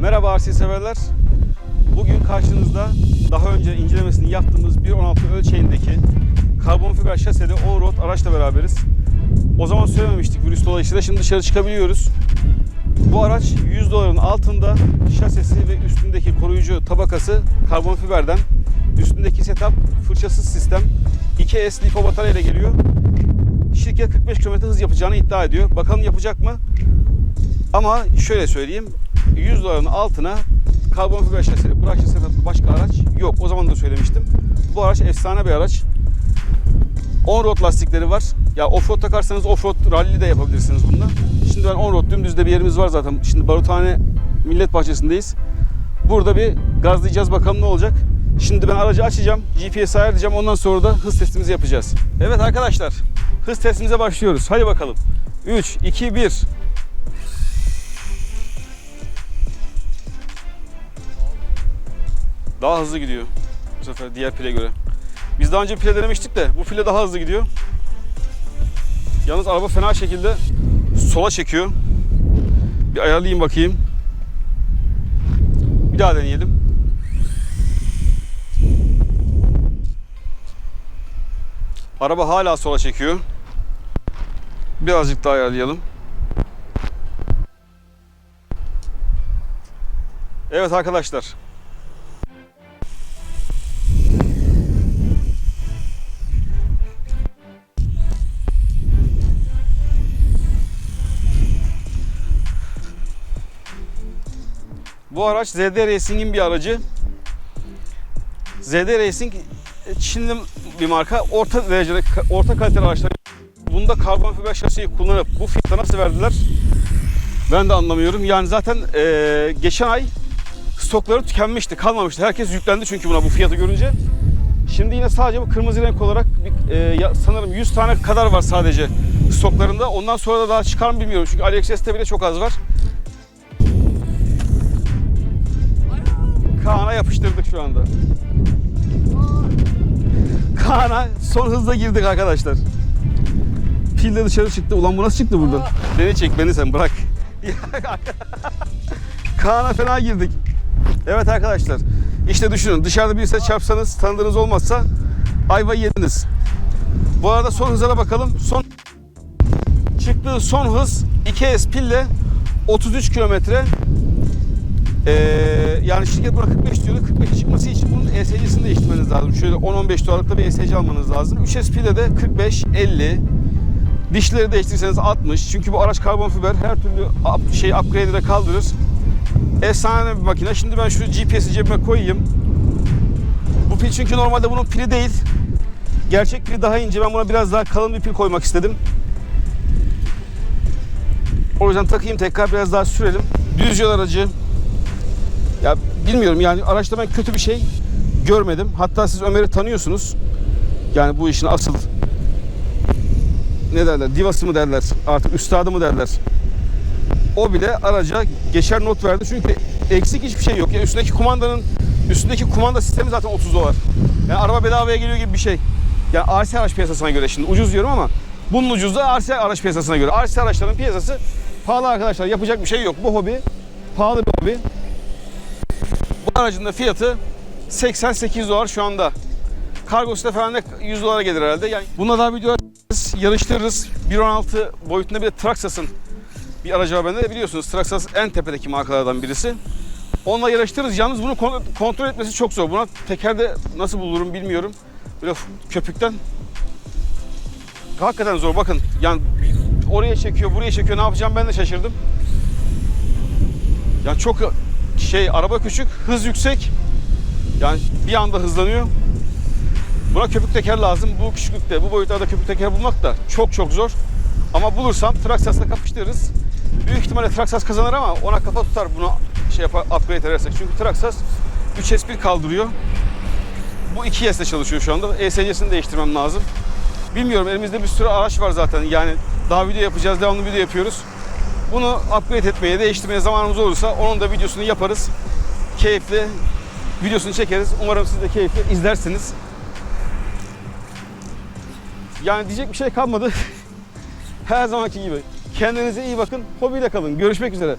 Merhaba RC severler. Bugün karşınızda daha önce incelemesini yaptığımız 1.16 ölçeğindeki karbon fiber şaseli Allroad araçla beraberiz. O zaman söylememiştik virüs dolayısıyla şimdi dışarı çıkabiliyoruz. Bu araç 100 doların altında şasisi ve üstündeki koruyucu tabakası karbon fiberden. Üstündeki setup fırçasız sistem 2S lipo batarya ile geliyor. Şirket 45 km hız yapacağını iddia ediyor. Bakalım yapacak mı? Ama şöyle söyleyeyim. 100 doların altına karbon fiber şasili, bırakçı setuplı başka araç yok. O zaman da söylemiştim. Bu araç efsane bir araç. On-road lastikleri var. Ya off-road takarsanız off-road rally de yapabilirsiniz bununla. Şimdi ben on-road dümdüzde bir yerimiz var zaten. Şimdi Baruthane Millet Bahçesi'ndeyiz. Burada bir gazlayacağız bakalım ne olacak. Şimdi ben aracı açacağım. GPS ayarlayacağım. Ondan sonra da hız testimizi yapacağız. Evet arkadaşlar. Hız testimize başlıyoruz. Hadi bakalım. 3, 2, 1. Daha hızlı gidiyor. Bu sefer diğer pile göre. Biz daha önce pile denemiştik de bu pile daha hızlı gidiyor. Yalnız araba fena şekilde sola çekiyor. Bir ayarlayayım bakayım. Bir daha deneyelim. Araba hala sola çekiyor. Birazcık daha ayarlayalım. Evet arkadaşlar. Bu araç ZD Racing'in bir aracı. ZD Racing Çinli bir marka. Orta derecede, orta kaliteli araçlar. Bunda karbon fiber şasiyi kullanıp bu fiyata nasıl verdiler? Ben de anlamıyorum. Yani zaten eee, geçen ay stokları tükenmişti, kalmamıştı. Herkes yüklendi çünkü buna bu fiyatı görünce. Şimdi yine sadece bu kırmızı renk olarak ya- sanırım 100 tane kadar var sadece stoklarında. Ondan sonra da daha çıkar mı bilmiyorum. Çünkü AliExpress'te bile çok az var. Kaan'a yapıştırdık şu anda. Kaan'a son hızla girdik arkadaşlar. Pil de dışarı çıktı. Ulan bu nasıl çıktı buradan? Beni çek beni sen bırak. Kaan'a fena girdik. Evet arkadaşlar. İşte düşünün dışarıda birisi çarpsanız tanıdığınız olmazsa ayva yediniz. Bu arada son hıza da bakalım. Son çıktığı son hız 2S pille 33 kilometre. Ee, yani şirket buna 45 diyordu. 45'e çıkması için bunun ESC'sini değiştirmeniz lazım. Şöyle 10-15 dolarlık bir ESC almanız lazım. 3S pille de 45, 50. Dişleri değiştirirseniz 60. Çünkü bu araç karbon fiber her türlü up- şey upgrade'i de kaldırır. Efsane bir makine. Şimdi ben şu GPS'i cebime koyayım. Bu pil çünkü normalde bunun pili değil. Gerçek pili daha ince. Ben buna biraz daha kalın bir pil koymak istedim. O yüzden takayım tekrar biraz daha sürelim. Düz yol aracı. Ya bilmiyorum yani araçta ben kötü bir şey görmedim. Hatta siz Ömer'i tanıyorsunuz. Yani bu işin asıl ne derler divası mı derler artık üstadı mı derler. O bile araca geçer not verdi çünkü eksik hiçbir şey yok. Ya üstündeki kumandanın üstündeki kumanda sistemi zaten 30 dolar. Yani araba bedavaya geliyor gibi bir şey. Yani RC araç piyasasına göre şimdi ucuz diyorum ama bunun ucuz da RC araç piyasasına göre. RC araçların piyasası pahalı arkadaşlar. Yapacak bir şey yok. Bu hobi pahalı bir hobi. Aracın da fiyatı 88 dolar şu anda. Kargosu da falan da 100 dolara gelir herhalde. Yani buna daha video atarız, yarıştırırız. 1.16 boyutunda bir de Traxxas'ın bir aracı var bende de biliyorsunuz. Traxxas en tepedeki markalardan birisi. Onunla yarıştırırız. Yalnız bunu kon- kontrol etmesi çok zor. Buna tekerde nasıl bulurum bilmiyorum. Böyle köpükten. Hakikaten zor. Bakın yani oraya çekiyor, buraya çekiyor. Ne yapacağım ben de şaşırdım. Yani çok şey araba küçük, hız yüksek. Yani bir anda hızlanıyor. Buna köpük teker lazım. Bu küçüklükte, bu boyutlarda köpük teker bulmak da çok çok zor. Ama bulursam Traxxas'la kapıştırırız. Büyük ihtimalle Traxxas kazanır ama ona kafa tutar bunu şey yapar, upgrade edersek. Çünkü Traxxas 3S1 kaldırıyor. Bu 2S'le çalışıyor şu anda. ESC'sini değiştirmem lazım. Bilmiyorum elimizde bir sürü araç var zaten. Yani daha video yapacağız, devamlı video yapıyoruz. Bunu upgrade etmeye, değiştirmeye zamanımız olursa onun da videosunu yaparız. Keyifli videosunu çekeriz. Umarım siz de keyifli izlersiniz. Yani diyecek bir şey kalmadı. Her zamanki gibi. Kendinize iyi bakın. Hobiyle kalın. Görüşmek üzere.